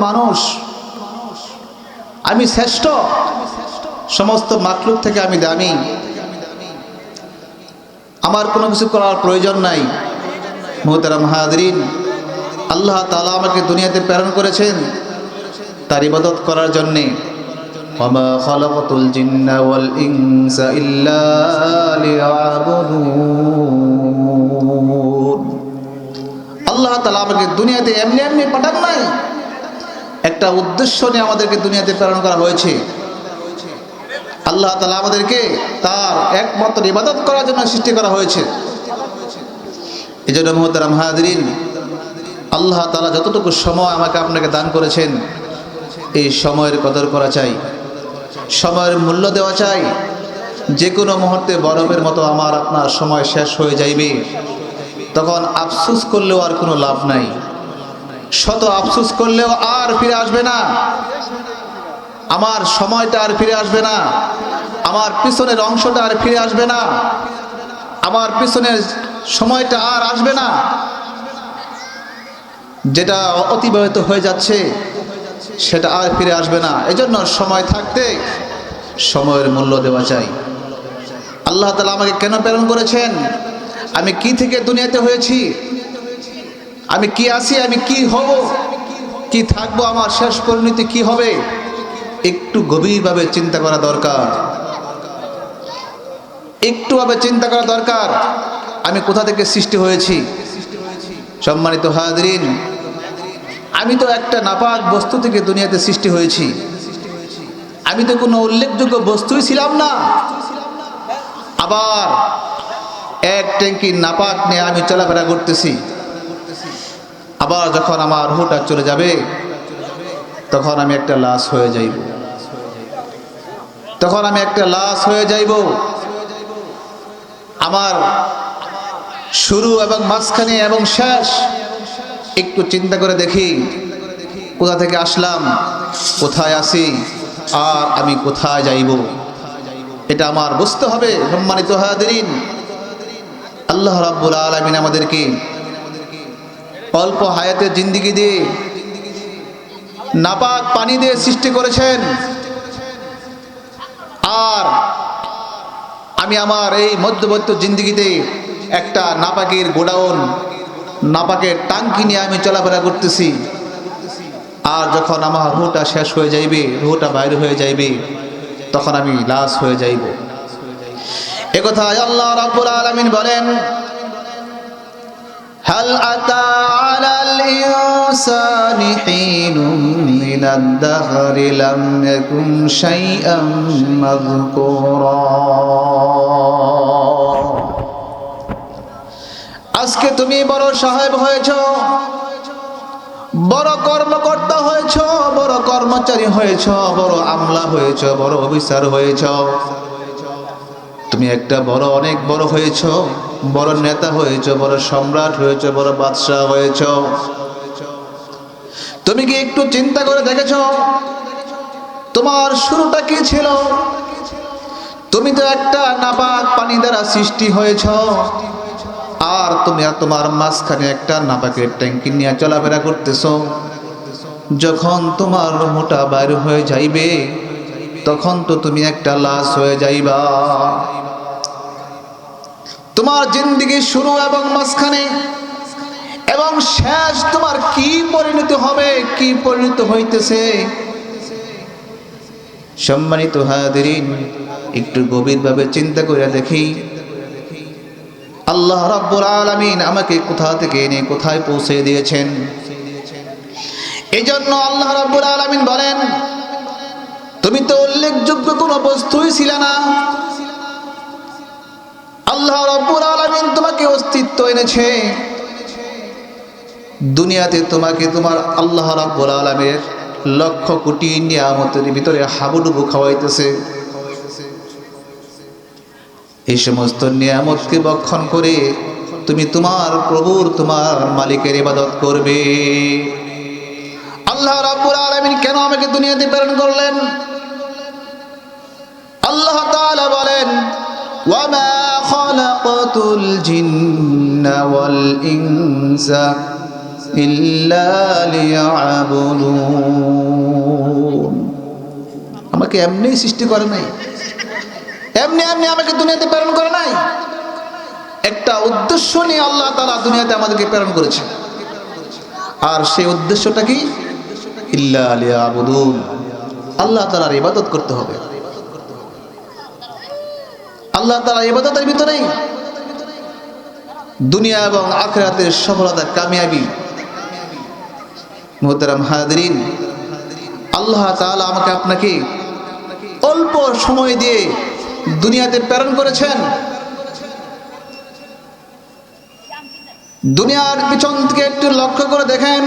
মানুষ, আমি শ্রেষ্ঠ। সমস্ত মাতলুক থেকে আমি দামি। আমার কোনো কিছু করার প্রয়োজন নাই। মোহতারা মাহাদরিন আল্লাহ তালা আমাকে দুনিয়াতে প্রেরণ করেছেন তার ইবাদত করার জন্যে। আল্লাহ তালা আমাকে দুনিয়াতে এমনি এমনি পাঠান নাই। একটা উদ্দেশ্য নিয়ে আমাদেরকে দুনিয়াতে প্রেরণ করা হয়েছে। আল্লাহ তালা আমাদেরকে তার একমাত্র ইবাদত করার জন্য সৃষ্টি করা হয়েছে। এই জন্য মোহতারাম হাজরিন, আল্লাহ তালা যতটুকু সময় আমাকে আপনাকে দান করেছেন, এই সময়ের কদর করা চাই। সময়ের মূল্য দেওয়া চাই। যে কোনো মুহূর্তে বরফের মতো আমার আপনার সময় শেষ হয়ে যাইবে। তখন আফসুস করলেও আর কোনো লাভ নাই। শত আফসুস করলেও আর ফিরে আসবে না। আমার সময়টা আর ফিরে আসবে না। আমার পিছনের অংশটা আর ফিরে আসবে না। আমার পিছনের সময়টা আর আসবে না। যেটা অতিবাহিত হয়ে যাচ্ছে, সেটা আর ফিরে আসবে না। এজন্য সময় থাকতে সময়ের মূল্য দেওয়া চাই। আল্লাহ তালা আমাকে কেন প্রেরণ করেছেন? আমি কি থেকে দুনিয়াতে হয়েছি? আমি কি আছি? আমি কি হব? কি থাকব? আমার শেষ পরিণতি কি হবে? একটু গভীরভাবে চিন্তা করা দরকার। একটুভাবে চিন্তা করা দরকার। আমি কোথা থেকে সৃষ্টি হয়েছি? সম্মানিত হাজরিন, আমি তো একটা নাপাক বস্তু থেকে দুনিয়াতে সৃষ্টি হয়েছি। আমি তো কোনো উল্লেখযোগ্য বস্তুই ছিলাম না। আবার এক ট্যাঙ্কি নাপাক নিয়ে আমি চলাফেরা করতেছি। আবার যখন আমার রুহটা চলে যাবে, তখন আমি একটা লাশ হয়ে যাইব। তখন আমি একটা লাশ হয়ে যাইব। আমার শুরু এবং মাঝখানে এবং শেষ, একটু চিন্তা করে দেখি, কোথা থেকে আসলাম, কোথায় আসি আর আমি কোথায় যাইব? এটা আমার বুঝতে হবে, সম্মানিত হাদিন আল্লাহ রাব্বুল আলমিন আমাদেরকে অল্প হায়াতে জিন্দিগি দিয়ে নাপাক পানি দিয়ে সৃষ্টি করেছেন। আর আমি আমার এই মধ্যবর্ত জিন্দিগিতে একটা নাপাকের গোডাউন, নাপাকের টাঙ্কি নিয়ে আমি চলাফেরা করতেছি। আর যখন আমার রুহটা শেষ হয়ে যাইবে, রুহটা বাইরে হয়ে যাইবে, তখন আমি লাশ হয়ে যাইব। একথা আল্লাহ রাব্বুল আলামিন বলেন, হাল আতা الإنسان حين من الدهر لم يكن شيئا مذكورا আজকে তুমি বড় সাহেব হয়েছ বড় কর্মকর্তা হয়েছ বড় কর্মচারী হয়েছ বড় আমলা হয়েছ বড় অফিসার হয়েছ তুমি একটা বড়, অনেক বড় হয়েছ, বড় নেতা হয়েছ, বড় সম্রাট হয়েছ, বড় বাদশাহ হয়েছ। তুমি কি একটু চিন্তা করে দেখেছ? তোমার শুরুটা কি ছিল? তুমি তো একটা নাপাক পানি দ্বারা সৃষ্টি হয়েছ, আর তুমি আর তোমার মাঝখানে একটা নাপাকের ট্যাঙ্কি নিয়ে চলাফেরা করতেছ। যখন তোমার মোটা বাইর হয়ে যাইবে, তখন তো তুমি একটা লাশ হয়ে যাইবা। তোমার জিন্দিগি শুরু এবং মাঝখানে। এবং শেষ তোমার কি পরিণত হবে, কি পরিণত হইতেছে? সম্মানিত হাদিরিন একটু গভীরভাবে চিন্তা করে দেখি। আল্লাহ রাব্বুল আলামিন আমাকে কোথা থেকে এনে কোথায় পৌঁছে দিয়েছেন? এই জন্য আল্লাহ রাব্বুল আলামিন বলেন, তুমি তো উল্লেখযোগ্য কোনো বস্তুই ছিল না। আল্লাহ রাব্বুল আলামিন তোমাকে অস্তিত্ব এনেছে। দুনিয়াতে তোমাকে তোমার আল্লাহ রাব্বুল আলামিনের লক্ষ কোটি নিয়ামতের ভিতরে হাবুডুবু খাওয়াইতেছে। এই সমস্ত নিয়ামতকে বক্ষণ করে তুমি তোমার প্রভুর, তোমার মালিকের ইবাদত করবে। আল্লাহ রাব্বুল আলামিন কেন আমাকে দুনিয়াতে প্রেরণ করলেন? আল্লাহ তাআলা বলেন ওয়ামা খালাকাতুল জিন্না ওয়াল ইনসা إلا ليعبدون আমাকে এমনি সৃষ্টি করে নাই এমনি এমনি আমাকে দুনিয়াতে প্রেরণ করে নাই একটা উদ্দেশ্য নিয়ে আল্লাহ তালা দুনিয়াতে আমাদেরকে প্রেরণ করেছে আর সেই উদ্দেশ্যটা কি ইল্লা আলিয়া আবুদুল আল্লাহ তালার ইবাদত করতে হবে আল্লাহ তালা ইবাদতের ভিতরেই দুনিয়া এবং আখরাতের সফলতা কামিয়াবি। মোহতারাম হাজরিন, আল্লাহ তাআলা আমাকে আপনাকে অল্প সময় দিয়ে দুনিয়াতে প্রেরণ করেছেন। দুনিয়ার পিছন থেকে একটু লক্ষ্য করে দেখেন,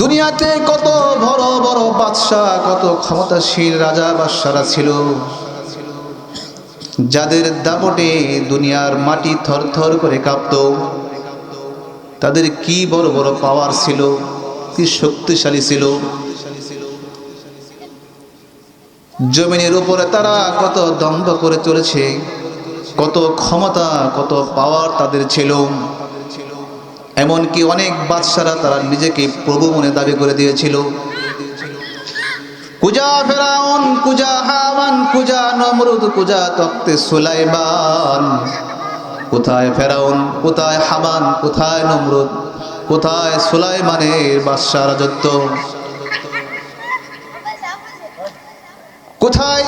দুনিয়াতে কত বড় বড় বাদশাহ, কত ক্ষমতাশীল রাজা বাদশারা ছিল। যাদের দাপটে দুনিয়ার মাটি থরথর করে কাঁপত, তাদের কি বড় বড় পাওয়ার ছিল, কি শক্তিশালী ছিল? জমিনের উপরে তারা কত দম্ভ করে চলেছে, কত ক্ষমতা, কত পাওয়ার তাদের ছিল। এমনকি অনেক বাদশারা তারা নিজেকে প্রভু মনে দাবি করে দিয়েছিল। কুজা ফেরাউন কুজা হামান কুজা নমরুদ কুজা তক্তে সুলাইমান। কোথায় ফেরাউন, কোথায় হামান, কোথায় নমরুদ, কোথায় সুলাইমানের বাদশাহ রাজত্ব? কোথায়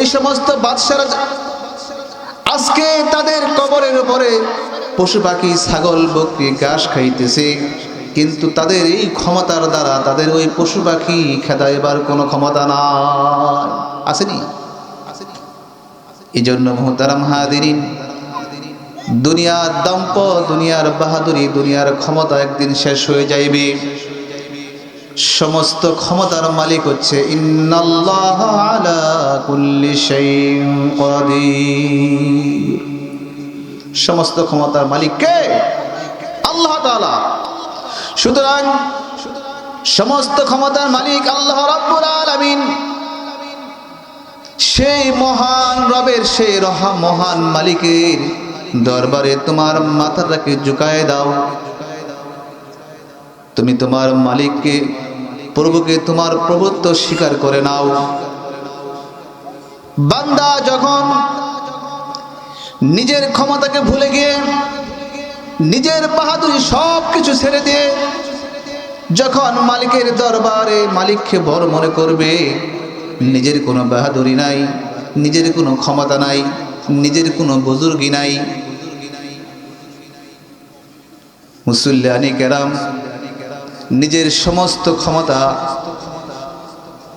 এই সমস্ত বাদশারা আজকে তাদের কবরের উপরে পশু পাখি, ছাগল, বকরি, ঘাস খাইতেছে। কিন্তু তাদের এই ক্ষমতার দ্বারা তাদের ওই পশু পাখি খেদাইবার কোনো ক্ষমতা নাই। আসেনি? এই জন্য মোহতারাম হাদিন দুনিয়ার দম্প দুনিয়ার বাহাদুরি, দুনিয়ার ক্ষমতা একদিন শেষ হয়ে যাইবে। সমস্ত ক্ষমতার মালিক হচ্ছে সমস্ত ক্ষমতার মালিক কে? আল্লাহ তাআলা। সুতরাং সমস্ত ক্ষমতার মালিক আল্লাহ রাব্বুল আলামিন। সেই মহান রবের সেই রহা মহান মালিকের দরবারে তোমার মাথাটাকে ঝুঁকায় দাও। তুমি তোমার মালিককে, প্রভুকে তোমার প্রভুত্ব স্বীকার করে নাও। বান্দা যখন নিজের ক্ষমতাকে ভুলে গিয়ে নিজের বাহাদুরি সব কিছু ছেড়ে দিয়ে যখন মালিকের দরবারে মালিককে বড় মনে করবে, নিজের কোনো বাহাদুরি নাই, নিজের কোনো ক্ষমতা নাই, নিজের কোনো বুজুর্গি নাই। মুসল্লানি কেরাম, নিজের সমস্ত ক্ষমতা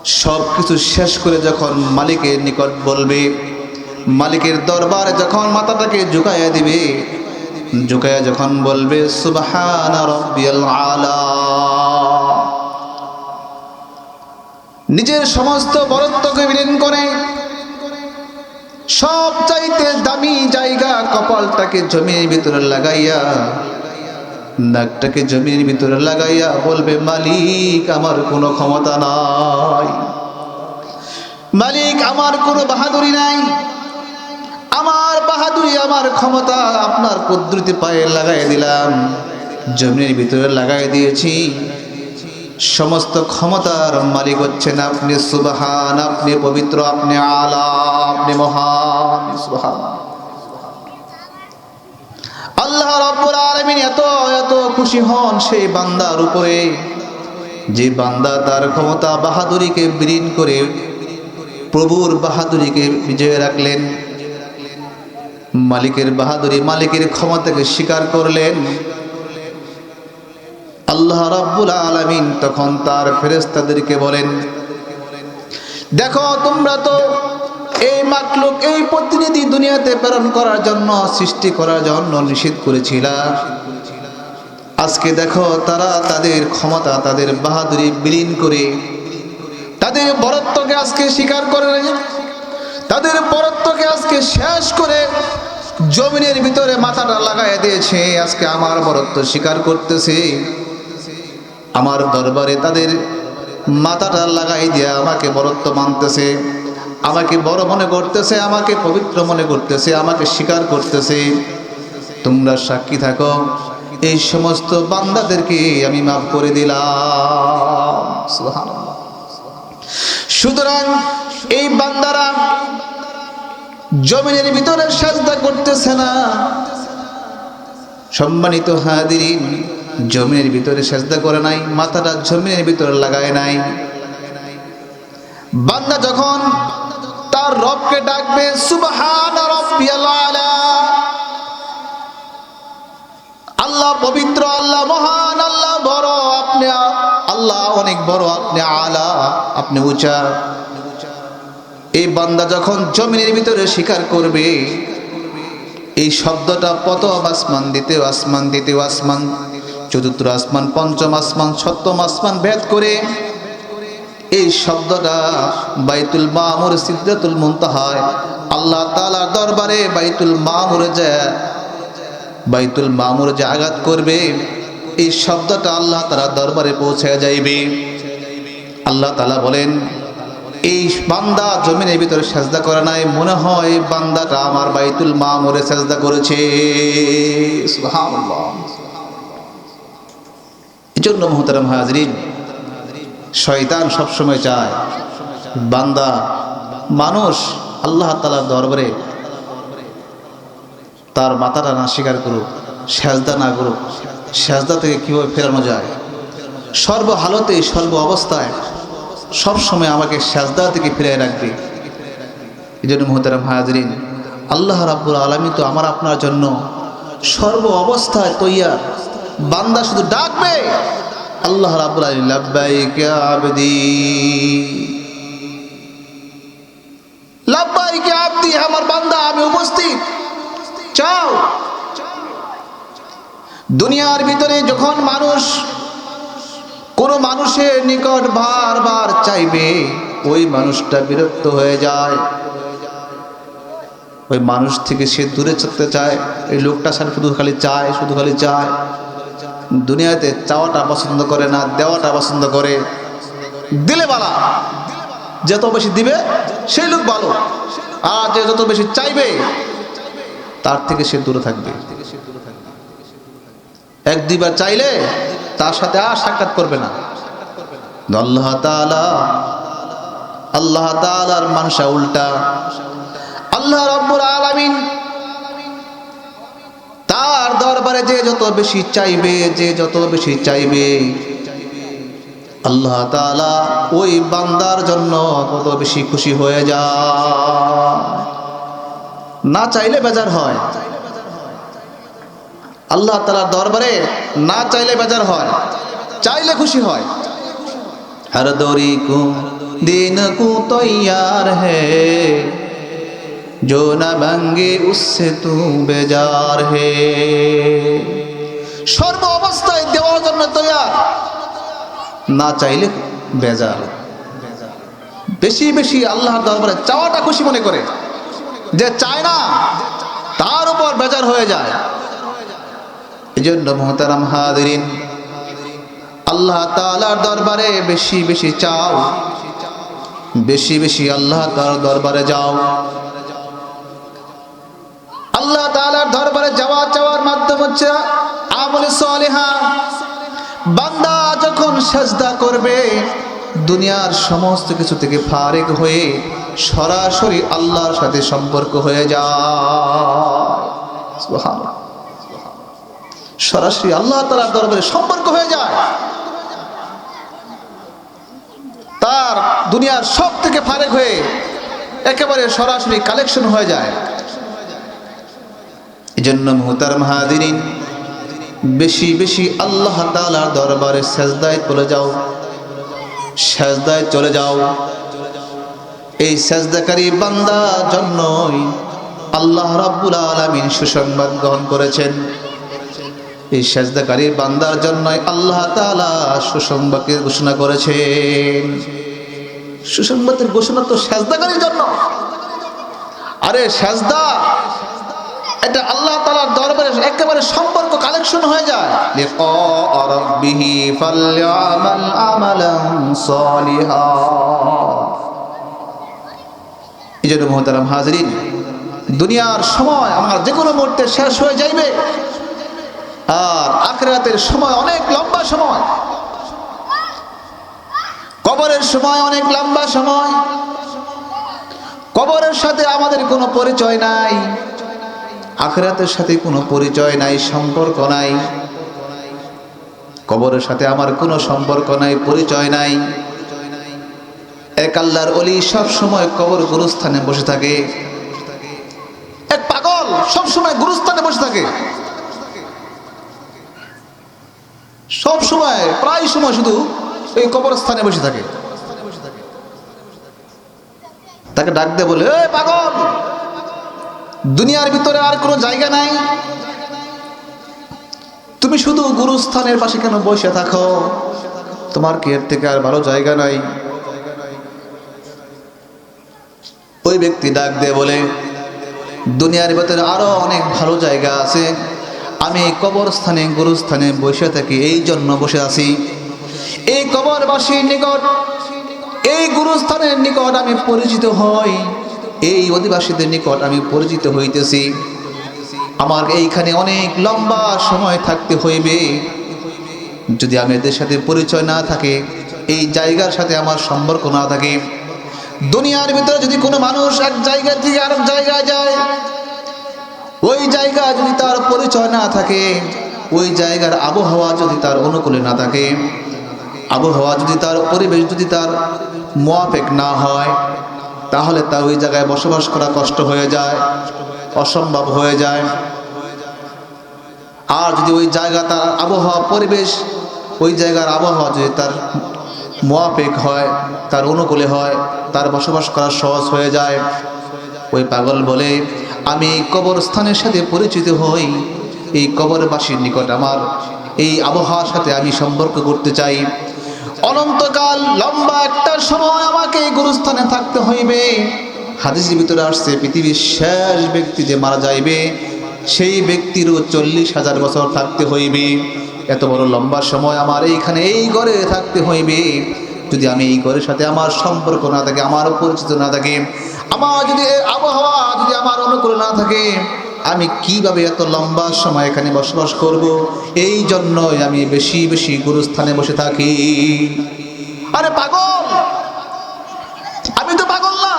সব কিছু শেষ করে যখন মালিকের নিকট বলবে, মালিকের দরবারে যখন মাথাটাকে ঝুঁকাইয়া দিবে ঝুঁকাইয়া যখন বলবে, সুবহান রব্বিয়াল আলা। নিজের সমস্ত বরত্বকে বিলীন করে সব চাইতে দামি জায়গা কপালটাকে জমির ভিতরে লাগাইয়া, নাকটাকে জমির ভিতরে লাগাইয়া বলবে, মালিক, আমার কোনো ক্ষমতা নাই। মালিক, আমার কোনো বাহাদুরি নাই। আমার বাহাদুরি, আমার ক্ষমতা আপনার পদ্ধতি পায়ে লাগাই দিলাম। জমির ভিতরে লাগাই দিয়েছি। সমস্ত ক্ষমতার মালিক হচ্ছেন আপনি সুবাহান, আপনি পবিত্র, আপনি আলা, আপনি মহান সুবহান। আল্লাহ রাব্বুল আলামিন এত এত খুশি হন সেই বান্দার উপরে। যে বান্দা তার ক্ষমতা বাহাদুরিকে বিলীন করে, প্রভুর বাহাদুরিকে বিজয় রাখলেন। মালিকের বাহাদুরি, মালিকের ক্ষমতাকে স্বীকার করলেন। আল্লাহ রাব্বুল আলামিন তখন তার ফেরেশতাদেরকে বলেন, দেখো, তোমরা তো এই মাকলুক, এই প্রতিনিধি দুনিয়াতে প্রেরণ করার জন্য, সৃষ্টি করার জন্য নিষেধ করেছিল। আজকে দেখো, তারা তাদের ক্ষমতা, তাদের বাহাদুরি বিলীন করে, তাদের বরত্বকে আজকে স্বীকার করে তাদের বরত্বকে আজকে শেষ করে জমিনের ভিতরে মাথাটা লাগাই দিয়েছে, আজকে আমার বরত্ব স্বীকার করতেছে। আমার দরবারে তাদের মাথাটা লাগাই দিয়ে আমাকে বরত্ব মানতেছে, আমাকে বড় মনে করতেছে, আমাকে পবিত্র মনে করতেছে, আমাকে স্বীকার করতেছে। তোমরা সাক্ষী থাকো, এই সমস্ত বান্দাদেরকে আমি মাফ করে দিলাম। সুতরাং এই বান্দারা জমিনের ভিতরে সাজদা করতেছে না। সম্মানিত হাদিরিন জমিনের ভিতরে সাজদা করে নাই, মাথাটা জমিনের ভিতরে লাগায় নাই। বান্দা যখন তার রবকে ডাকবে, সুবহান রাব্বিয়াল আলা। আল্লাহ পবিত্র, আল্লাহ মহান, আল্লাহ বড়, আপনি আল্লাহ অনেক বড়, আপনি আলা, আপনি উঁচা। এই বান্দা যখন জমিনের ভিতরে স্বীকার করবে, এই শব্দটা প্রথম আসমান দ্বিতীয় আসমান দ্বিতীয় আসমান, চতুর্থ আসমান, পঞ্চম আসমান, সপ্তম আসমান ভেদ করে এই শব্দটা বাইতুল মামুর সিদ্ধাতুল মুনতাহায়। আল্লাহ তাআলার দরবারে বাইতুল মামুরে যায় বাইতুল মামুর যে আঘাত করবে, এই শব্দটা আল্লাহ তাআলার দরবারে পৌঁছে যাইবে। আল্লাহ তাআলা বলেন এই বান্দা জমিনের ভিতরে সাজদা করে নাই। মনে হয় বান্দাটা আমার বাইতুল মামুরে সাজদা করেছে। এই জন্য মোহতারাম হাজরিন, শয়তান সবসময় চায় বান্দা, মানুষ আল্লাহ তালার দরবারে তার মাথাটা না স্বীকার করুক, সেজদা না করুক, সেজদা থেকে কীভাবে ফেরানো যায়? সর্ব হালতে সর্ব অবস্থায় সবসময় আমাকে সেজদা থেকে ফিরে রাখবে। এই জন্য মোহতারাম হাজরিন, আল্লাহ রাব্বুল আলমী তো আমার আপনার জন্য সর্ব অবস্থায় তৈয়ার। বান্দা শুধু ডাকবে, আল্লাহ রাব্বুল আবদি, আমার বান্দা, আমি উপস্থিত। চাও। দুনিয়ার ভিতরে যখন মানুষ কোন মানুষের নিকট বারবার চাইবে, ওই মানুষটা বিরক্ত হয়ে যায়। ওই মানুষ থেকে সে দূরে চলতে চায়, এই লোকটা স্যার শুধু খালি চায়, শুধু খালি চায়। দুনিয়াতে চাওয়াটা পছন্দ করে না, দেওয়াটা পছন্দ করে। দিলে বালা, যত বেশি দিবে, সেই লোক ভালো। আর যে যত বেশি চাইবে, তার থেকে সে দূরে থাকবে। এক দুইবার চাইলে তার সাথে আর সাক্ষাৎ করবে না। আল্লাহ তাআলা, আল্লাহ তাআলার মানসা উল্টা। আল্লাহ রব্বুল আলামিন তার দরবারে যে যত বেশি চাইবে, যে যত বেশি চাইবে, আল্লাহ তাআলা ওই বান্দার জন্য তত বেশি খুশি হয়ে যায়। না চাইলে বেজার হয়। আল্লাহ তাআলার দরবারে না চাইলে বেজার হয় চাইলে খুশি হয় हर दौरी को दिन को तैयार है जो न मांगे उससे तू बेजार है সর্ব অবস্থায় দেওয়ার জন্য তৈয়ার না চাইলে বেজার বেশি বেশি আল্লাহর দরবারে চাওয়াটা খুশি মনে করে যে চায় না তার উপর বেজার হয়ে যায় এই জন্য মোহতারাম হাদিরিন আল্লাহ তালার দরবারে বেশি বেশি চাও, বেশি বেশি আল্লাহ তার দরবারে যাও। আল্লাহ তালার দরবারে যাওয়া চাওয়ার মাধ্যম হচ্ছে আমলে সালেহা। বান্দা যখন সাজদা করবে, দুনিয়ার সমস্ত কিছু থেকে ফারেক হয়ে সরাসরি আল্লাহর সাথে সম্পর্ক হয়ে যায়। সরাসরি আল্লাহ তালার দরবারে সম্পর্ক হয়ে যায়। তার দুনিয়ার সব থেকে ফারেক হয়ে একেবারে সরাসরি কালেকশন হয়ে যায়। জন্য মুহতার মাহাদিন বেশি বেশি আল্লাহ তালার দরবারে সেজদায় চলে যাও, সেজদায় চলে যাও। এই সেজদাকারী বান্দা জন্যই আল্লাহ রাব্বুল আলামিন সুসংবাদ গ্রহণ করেছেন। এই সেজদাকারী বান্দার জন্যই আল্লাহ তাআলা সুসংবাদের ঘোষণা করেছেন। সুসংবাদের ঘোষণা তো সেজদাকারীর জন্য। আরে সেজদা, এটা আল্লাহ তাআলার দরবারে একেবারে সম্পর্ক কালেকশন হয়ে যায়। এই জন্য মোহতারাম হাজরিন, দুনিয়ার সময় আমার যে কোনো মুহূর্তে শেষ হয়ে যাইবে। আর আখেরাতের সময় অনেক লম্বা সময়। কবরের সময় অনেক লম্বা সময়। কবরের সাথে আমাদের কোনো পরিচয় নাই। আখেরাতের সাথে কোনো পরিচয় নাই, সম্পর্ক নাই। কবরের সাথে আমার কোনো সম্পর্ক নাই, পরিচয় নাই। এক আল্লাহর অলি সব সময় কবর গুরুস্থানে বসে থাকে। এক পাগল সব সময় গুরুস্থানে বসে থাকে। সব সময়, প্রায় সময় শুধু এই কবরস্থানে বসে থাকে। তাকে ডাক দিয়ে বলে এ পাগল! দুনিয়ার ভিতরে আর কোনো জায়গা নাই। তুমি শুধু গুরুস্থানের পাশে কেন বসে থাকো? তোমার কি এর থেকে আর ভালো জায়গা নাই? ওই ব্যক্তি ডাক দিয়ে বলে, দুনিয়ার ভিতরে আরও অনেক ভালো জায়গা আছে। আমি কবরস্থানে, গুরুস্থানে বসে থাকি, এই জন্য বসে আছি। এই কবরবাসীর নিকট, এই গুরুস্থানের নিকট আমি পরিচিত হই। এই অধিবাসীদের নিকট আমি পরিচিত হইতেছি। আমার এইখানে অনেক লম্বা সময় থাকতে হইবে। যদি আমি এদের সাথে পরিচয় না থাকে, এই জায়গার সাথে আমার সম্পর্ক না থাকে। দুনিয়ার ভিতরে যদি কোনো মানুষ এক জায়গা থেকে আরেক জায়গায় যায় ওই জায়গা যদি তার পরিচয় না থাকে, ওই জায়গার আবহাওয়া যদি তার অনুকূলে না থাকে, আবহাওয়া যদি তার পরিবেশ যদি তার মোয়াফেক না হয়, তাহলে তার ওই জায়গায় বসবাস করা কষ্ট হয়ে যায়, অসম্ভব হয়ে যায়। আর যদি ওই জায়গা তার আবহাওয়া পরিবেশ, ওই জায়গার আবহাওয়া যদি তার মোয়াফেক হয়, তার অনুকূলে হয়, তার বসবাস করা সহজ হয়ে যায়, ওই পাগল বলে আমি এই কবরস্থানের সাথে পরিচিত হই। এই কবরবাসীর নিকট আমার এই আবহাওয়ার সাথে আমি সম্পর্ক করতে চাই। অনন্তকাল লম্বা একটা সময় আমাকে এই গুরুস্থানে থাকতে হইবে। হাদিসের ভিতরে আসছে, পৃথিবীর শেষ ব্যক্তি যে মারা যাইবে, সেই ব্যক্তিরও চল্লিশ হাজার বছর থাকতে হইবে। এত বড় লম্বা সময় আমার এইখানে এই ঘরে থাকতে হইবে। যদি আমি এই ঘরের সাথে আমার সম্পর্ক না থাকে, আমার পরিচিত না থাকে আমার যদি আবহাওয়া যদি আমার অনুকূল না থাকে, আমি কীভাবে এত লম্বা সময় এখানে বসবাস করব? এই জন্যই আমি বেশি বেশি গুরুস্থানে বসে থাকি। আরে পাগল! আমি তো পাগল না।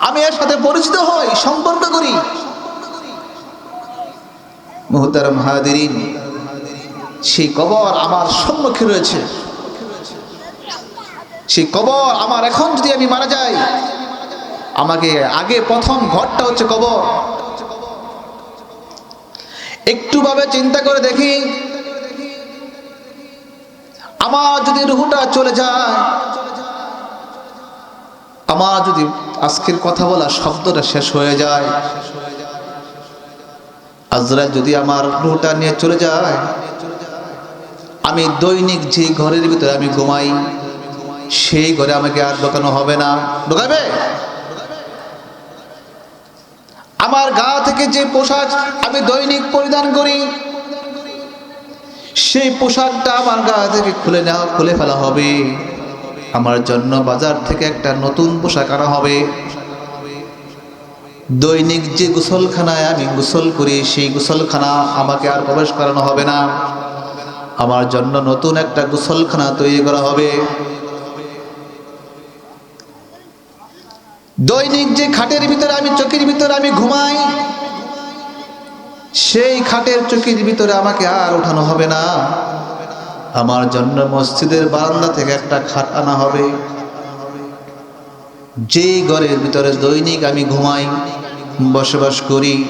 আমি এর সাথে পরিচিত হই, সম্পর্ক করি। মুহতারাম হাদিরিন সেই কবর আমার সম্মুখে রয়েছে। সেই কবর আমার এখন যদি আমি মারা যাই আমাকে আগে প্রথম ঘরটা হচ্ছে কবর। একটু ভাবে চিন্তা করে দেখি, আমার যদি রুহুটা চলে যায়, আমার যদি আজকের কথা বলা শব্দটা শেষ হয়ে যায়, আজরাইল যদি আমার রুহুটা নিয়ে চলে যায়, আমি দৈনিক যে ঘরের ভিতরে আমি ঘুমাই, সেই ঘরে আমাকে আর ঢোকানো হবে না। ঢোকাবে? আমার গা থেকে যে পোশাক আমি দৈনিক পরিধান করি, সেই পোশাকটা আমার গা থেকে খুলে নেওয়া, খুলে ফেলা হবে। আমার জন্য বাজার থেকে একটা নতুন পোশাক আনা হবে। দৈনিক যে গোসলখানায় আমি গোসল করি, সেই গোসলখানা আমাকে আর প্রবেশ করানো হবে না। আমার জন্য নতুন একটা গোসলখানা তৈরি করা হবে। দৈনিক যে খাটের ভিতরে আমি, চোখের ভিতরে আমি ঘুমাই, সেই খাটের চোখের ভিতরে আমাকে আর ওঠানো হবে না। আমার জন্য মসজিদের বারান্দা থেকে একটা খাট আনা হবে। যে ঘরের ভিতরে দৈনিক আমি ঘুমাই, বসবাস করি,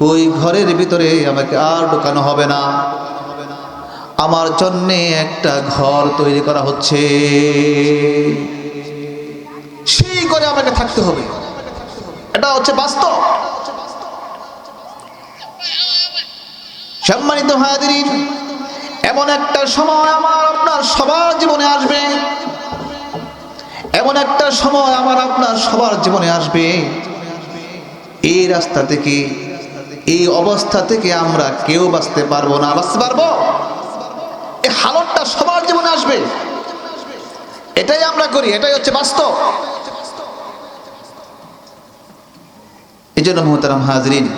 ওই ঘরের ভিতরে আমাকে আর ঢোকানো হবে না। আমার জন্যে একটা ঘর তৈরি করা হচ্ছে। থাকতে হবে। এটা হচ্ছে বাস্তব। সম্মানিত হায়াদিন এমন একটা সময় আমার আপনার সবার জীবনে আসবে। এমন একটা সময় আমার আপনার সবার জীবনে আসবে। এই রাস্তা থেকে, এই অবস্থা থেকে আমরা কেউ বাঁচতে পারব না। বাঁচতে পারব? এই হালতটা সবার জীবনে আসবে। এটাই আমরা করি, এটাই হচ্ছে বাস্তব। এই জন্য মোহতারাম হাজরিন,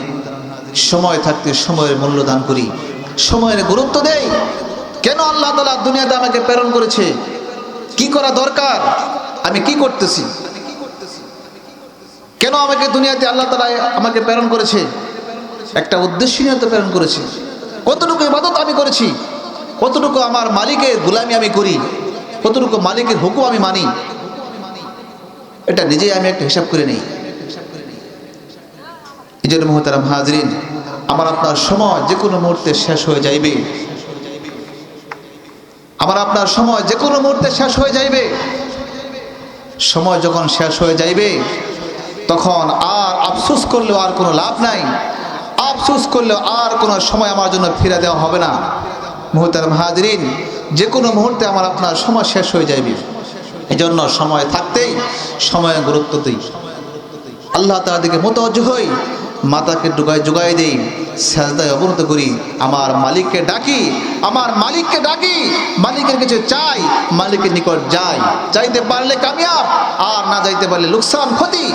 সময় থাকতে সময়ের মূল্য দান করি। সময়ের গুরুত্ব দেই। কেন আল্লাহ তালা দুনিয়াতে আমাকে প্রেরণ করেছে? কি করা দরকার? আমি কি করতেছি? কেন আমাকে দুনিয়াতে আল্লাহ তালা আমাকে প্রেরণ করেছে? একটা উদ্দেশ্য নিয়ে তো প্রেরণ করেছে। কতটুকু ইবাদত আমি করেছি? কতটুকু আমার মালিকের গুলামি আমি করি? কতটুকু মালিকের হুকুম আমি মানি? এটা নিজেই আমি একটা হিসাব করে নিই। এই জন্য মোহতারাম হাজরিন, আমার আপনার সময় যে কোনো মুহূর্তে শেষ হয়ে যাইবে। আমার আপনার সময় যে কোনো মুহূর্তে শেষ হয়ে যাইবে। সময় যখন শেষ হয়ে যাইবে, তখন আর আফসোস করলেও আর কোনো লাভ নাই। আফসোস করলেও আর কোনো সময় আমার জন্য ফিরে দেওয়া হবে না। মুহূর্তের হাজরিন যে কোনো মুহূর্তে আমার আপনার সময় শেষ হয়ে যাইবে। এই জন্য সময় থাকতেই সময় গুরুত্ব দিই। আল্লাহ তার দিকে মোতজ হই। মাতাকে ডুগাই জোগাই দেই, সাজদায় অবনত করি, আমার মালিককে ডাকি, আমার মালিককে ডাকি, মালিকের কিছু চাই, মালিকের নিকট যাই, চাইতে পারলে কামিয়াব, আর না যাইতে পারলে লোকসান, ক্ষতি।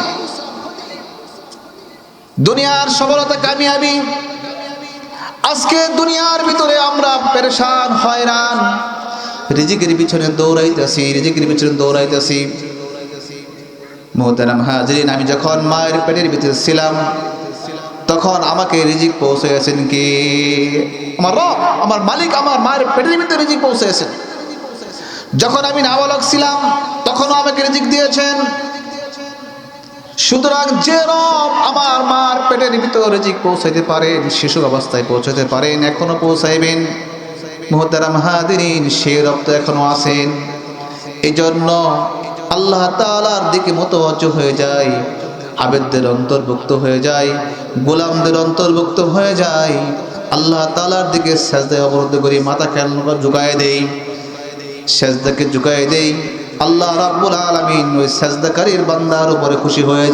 দুনিয়ার সফলতা কামিয়াবি। আজকে দুনিয়ার ভিতরে আমরা পেরেশান, হয়রান, রিজিকের পিছনে দৌড়াইতেছি, রিজিকের পিছনে দৌড়াইতেছি। মোহতারাম হাজরিন, আমি যখন মায়ের পেটের ভিতরে ছিলাম তখন আমাকে রিজিক পৌঁছে গেছেন কি? আমার রব, আমার মালিক, আমার মায়ের পেটের ভিতরে রিজিক পৌঁছে গেছেন। যখন আমি নাবালক ছিলাম, তখনও আমাকে রিজিক দিয়েছেন। সুতরাং যে রব আমার মার পেটের ভিতরে রিজিক পৌঁছাইতে পারেন শিশু অবস্থায় পৌঁছাতে পারেন, এখনও পৌঁছাইবেন। মোহতারাম হাদিন সে রব তো এখনও আছেন। এই জন্য আল্লাহ তালার দিকে মতওয়াজ্জ হয়ে যায়। আবেদদের অন্তর্ভুক্ত হয়ে যায়, গোলামদের অন্তর্ভুক্ত হয়ে যায়। আল্লাহ তালার দিকে সেজদায় অবরুদ্ধ করি মাথা কেন জুগায় দেই, সেজদাকে জুগায় দেই। আল্লাহ রাব্বুল আলামিন ওই সেজদাকারীর বান্দার উপরে খুশি হয়ে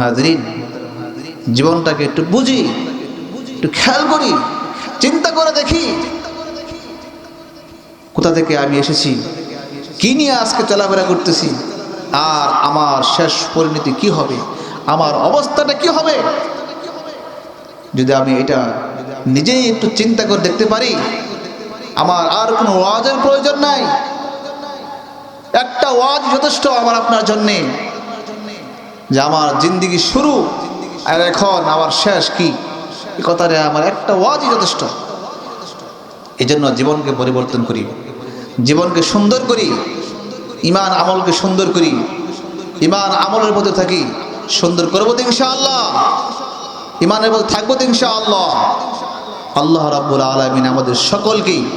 হাজরিন, জীবনটাকে একটু বুঝি, একটু খেয়াল করি, চিন্তা করে দেখি। কোথা থেকে আমি এসেছি? কি নিয়ে আজকে চলাফেরা করতেছি? আর আমার শেষ পরিণতি কি হবে? আমার অবস্থাটা কি হবে? যদি আমি এটা নিজেই একটু চিন্তা করে দেখতে পারি, আমার আর কোনো ওয়াজের প্রয়োজন নাই। একটা ওয়াজ যথেষ্ট আমার আপনার জন্যে, যে আমার জিন্দিগি শুরু আর এখন আমার শেষ কি? কথাটা আমার একটা ওয়াজই যথেষ্ট। এই জন্য জীবনকে পরিবর্তন করি। জীবনকে সুন্দর করি ইমান আমলকে সুন্দর করি ইমান আমলের মধ্যে থাকি, সুন্দর করব তো ইনশাআল্লাহ। ইমানের মধ্যে থাকব তো ইনশাআল্লাহ। আল্লাহ রাব্বুল আলমিন আমাদের সকলকেই